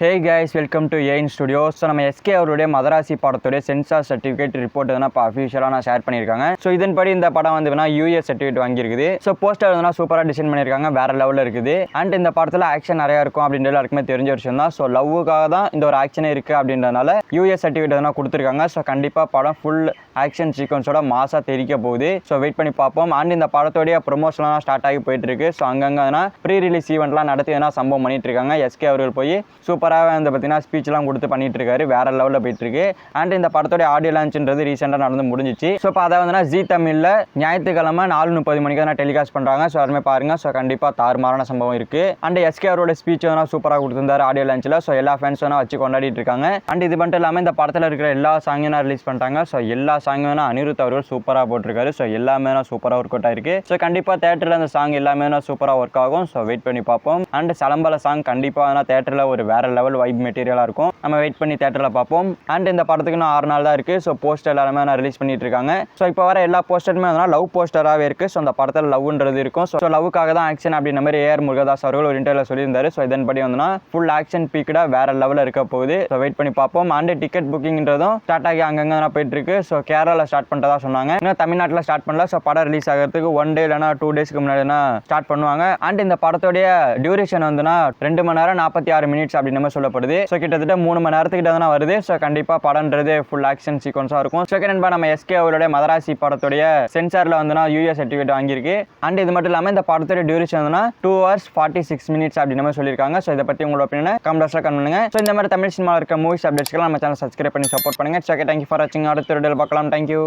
Hey guys welcome to an studio so நம்ம SK அவருடைய மதராசி படத்துடைய சென்சார் சர்டிஃபிகேட் ரிப்போர்ட் எதனா இப்போ அஃபிஷியலாக நான் ஷேர் பண்ணியிருக்காங்க. ஸோ இதன்படி இந்த படம் வந்து யூஎஸ் சர்டிஃபிகேட் வாங்கியிருக்குது. ஸோ போஸ்டர் வந்து சூப்பராக டிசைன் பண்ணியிருக்காங்க வேற லெவலில் இருக்குது. அண்ட் இந்த படத்தில் ஆக்ஷன் நிறையா இருக்கும் அப்படின்றது எல்லாருக்குமே தெரிஞ்ச விஷயம் தான். ஸோ லவ்வுக்காக தான் இந்த ஒரு ஆக்ஷனே இருக்குது அப்படின்றதுனால யூஎஸ் சர்டிஃபிகேட் எதனா கொடுத்துருக்காங்க. ஸோ கண்டிப்பாக படம் ஃபுல் ஆக்ஷன் சீக்வன்ஸோட மாசாக தெரிக்க போகுது. ஸோ வெயிட் பண்ணி பார்ப்போம். அண்ட் இந்த படத்தோடைய ப்ரொமோஷன்லாம் ஸ்டார்ட் ஆகி போயிட்டு இருக்கு. ஸோ அங்கங்கே ப்ரீ ரிலீஸ் ஈவெண்ட்லாம் நடத்தி எதனா சம்பவம் பண்ணிட்டு இருக்காங்க. எஸ்கே அவர்கள் போய் சூப்பர் சூப்பராக வந்து பார்த்திங்கன்னா ஸ்பீச்லாம் கொடுத்து பண்ணிட்டு இருக்காரு வேற லெவலில் போயிட்டு இருக்கு அண்ட் இந்த படத்தோட ஆடியோ லான்ச்ன்றது ரீசெண்டாக நடந்து முடிஞ்சிச்சு. ஸோ இப்போ அதை வந்து ஜி தமிழில் ஞாயிற்றுக்கிழமை நாலு முப்பது மணிக்கு தான் டெலிகாஸ்ட் பண்ணுறாங்க ஸோ யாருமே பாருங்க. ஸோ கண்டிப்பாக தாறுமாறான சம்பவம் இருக்கு. அண்ட் எஸ்கே அவரோட ஸ்பீச் வந்து சூப்பராக கொடுத்துருந்தாரு ஆடியோ லான்ச்சில் ஸோ எல்லா ஃபேன்ஸ் வேணா வச்சு கொண்டாடிட்டு இருக்காங்க. அண்ட் இது மட்டும் இல்லாமல் இந்த படத்தில் இருக்கிற எல்லா சாங்கும் ரிலீஸ் பண்ணிட்டாங்க. ஸோ எல்லா சாங்கும் வேணா அனிருத் அவர்கள் சூப்பராக போட்டிருக்காரு. ஸோ எல்லாமே சூப்பராக ஒர்க் அவுட் ஆயிருக்கு. ஸோ கண்டிப்பாக தேட்டரில் அந்த சாங் எல்லாமே சூப்பராக ஒர்க் ஆகும். ஸோ வெயிட் பண்ணி பார்ப்போம். அண்ட் சலம்பல சாங் கண்டிப்பாக தேட்டரில் ஒரு வேற லெவல் வைப் மெட்டீரியலாக இருக்கும். நம்ம வெயிட் பண்ணி தேட்டரில் பார்ப்போம். அண்ட் இந்த படத்துக்கு இன்னும் ஆறு நாள் தான் இருக்குது ஸோ போஸ்டர் எல்லாருமே நான் ரிலீஸ் பண்ணிகிட்ருக்காங்க இருக்காங்க. ஸோ இப்போ வர எல்லா போஸ்டருமே வந்து லவ் போஸ்டராகவே இருக்குது ஸோ அந்த படத்தில் லவ்ன்றது இருக்கும். ஸோ லவ்வுக்காக தான் ஆக்ஷன் அப்படின்ற மாதிரி ஏஆர் முருகதாஸ் அவர்கள் ஒரு இன்டர்வியூல சொல்லியிருந்தார். ஸோ இதன்படி வந்துன்னா ஃபுல் ஆக்ஷன் பீக்கடாக வேறு லெவலில் இருக்க போகுது. ஸோ வெயிட் பண்ணி பார்ப்போம். அண்ட் டிக்கெட் புக்கிங்ன்றதும் ஸ்டார்ட் ஆகி அங்கங்கே தான் போயிட்டுருக்கு. ஸோ கேரளாவில் ஸ்டார்ட் பண்ணுறதா சொன்னாங்க. இன்னும் தமிழ்நாட்டில் ஸ்டார்ட் பண்ணல. ஸோ படம் ரிலீஸ் ஆகிறதுக்கு ஒன் டே இல்லைனா டூ டேஸ்க்கு முன்னாடினா ஸ்டார்ட் பண்ணுவாங்க. அண்ட் இந்த படத்தோடைய டியூரேஷன் வந்துன்னா ரெண்டு மணி நேரம் நாற்பத்தி ஆறு மினிட்ஸ் அப்படின்னு மாதிரி சொல்லப்படுது. ஸோ கிட்டத்தட்ட மூணு மணி நேரத்துக்கிட்ட தான் வருது. ஸோ கண்டிப்பாக படம்ன்றது ஃபுல் ஆக்ஷன் சீக்வன்ஸாக இருக்கும். செகண்ட் நண்பா நம்ம எஸ்கே அவருடைய மதராசி படத்துடைய சென்சாரில் வந்துன்னா யூஎஸ் சர்டிஃபிகேட் வாங்கியிருக்கு. அண்ட் இது மட்டும் இல்லாமல் இந்த படத்துடைய டியூரேஷன் வந்துன்னா two hours forty six minutes அப்படின்னு மாதிரி சொல்லியிருக்காங்க. ஸோ இதை பற்றி உங்களோட ஒப்பீனியனை கமெண்ட்ஸில் கமெண்ட் பண்ணுங்க. ஸோ இந்த மாதிரி தமிழ் சினிமா இருக்க மூவிஸ் அப்டேட்ஸ்க்கெல்லாம் நம்ம சேனல் சப்ஸ்கிரைப் பண்ணி சப்போர்ட் பண்ணுங்க. ஓகே தேங்க்யூ ஃபார் வாட்சிங் அடுத்த வீடியோவில் பார்க்கலாம். தேங்க்யூ